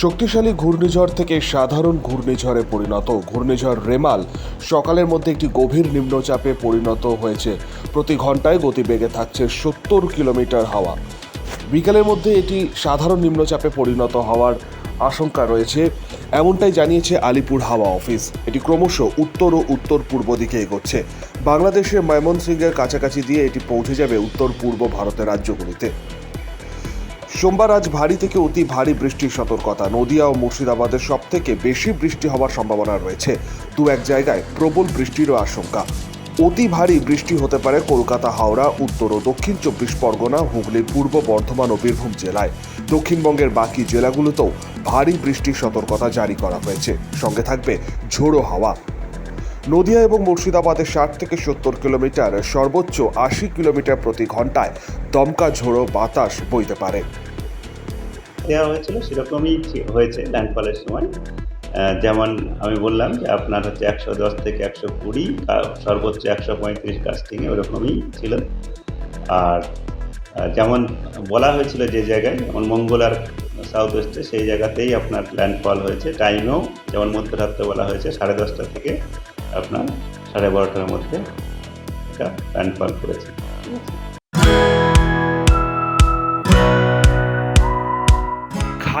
শক্তিশালী ঘূর্ণিঝড় থেকে সাধারণ ঘূর্ণিঝড়ে পরিণত। ঘূর্ণিঝড় রেমাল সকালের মধ্যে একটি গভীর নিম্নচাপে পরিণত হয়েছে। প্রতি ঘন্টায় গতিবেগে থাকছে সত্তর কিলোমিটার হাওয়া। বিকেলের মধ্যে এটি সাধারণ নিম্নচাপে পরিণত হওয়ার আশঙ্কা রয়েছে, এমনটাই জানিয়েছে আলিপুর হাওয়া অফিস। এটি ক্রমশ উত্তর ও উত্তর পূর্ব দিকে এগোচ্ছে। বাংলাদেশের ময়মনসিংহের কাছাকাছি দিয়ে এটি পৌঁছে যাবে উত্তর পূর্ব ভারতের রাজ্যগুলিতে। সোমবার আজ ভারী থেকে অতি ভারী বৃষ্টির সতর্কতা। নদিয়া ও মুর্শিদাবাদের সব থেকে বেশি বৃষ্টি হওয়ার সম্ভাবনা রয়েছে। দু এক জায়গায় প্রবল বৃষ্টিরও আশঙ্কা। অতি ভারী বৃষ্টি হতে পারে কলকাতা, হাওড়া, উত্তর ও দক্ষিণ চব্বিশ পরগনা, হুগলি, পূর্ব বর্ধমান ও বীরভূম জেলায়। দক্ষিণবঙ্গের বাকি জেলাগুলোতেও ভারী বৃষ্টির সতর্কতা জারি করা হয়েছে। সঙ্গে থাকবে ঝোড়ো হাওয়া। নদিয়া এবং মুর্শিদাবাদে ষাট থেকে সত্তর কিলোমিটার, সর্বোচ্চ আশি কিলোমিটার প্রতি ঘন্টায় দমকা ঝোড়ো বাতাস বইতে পারে। দেওয়া হয়েছিল, সেরকমই হয়েছে ল্যান্ডফলের সময়। যেমন আমি বললাম যে আপনার হচ্ছে একশো দশ থেকে একশো কুড়ি সর্বোচ্চ একশো পঁয়ত্রিশ কাস্টিংয়ে ওরকমই ছিল। আর যেমন বলা হয়েছিল যে জায়গায়, যেমন মঙ্গলার সাউথ ওয়েস্টে সেই জায়গাতেই আপনার ল্যান্ডফল হয়েছে। টাইমেও যেমন মধ্যরাত্রে বলা হয়েছে, সাড়ে দশটা থেকে আপনার সাড়ে বারোটার মধ্যে এটা ল্যান্ডফল করেছে।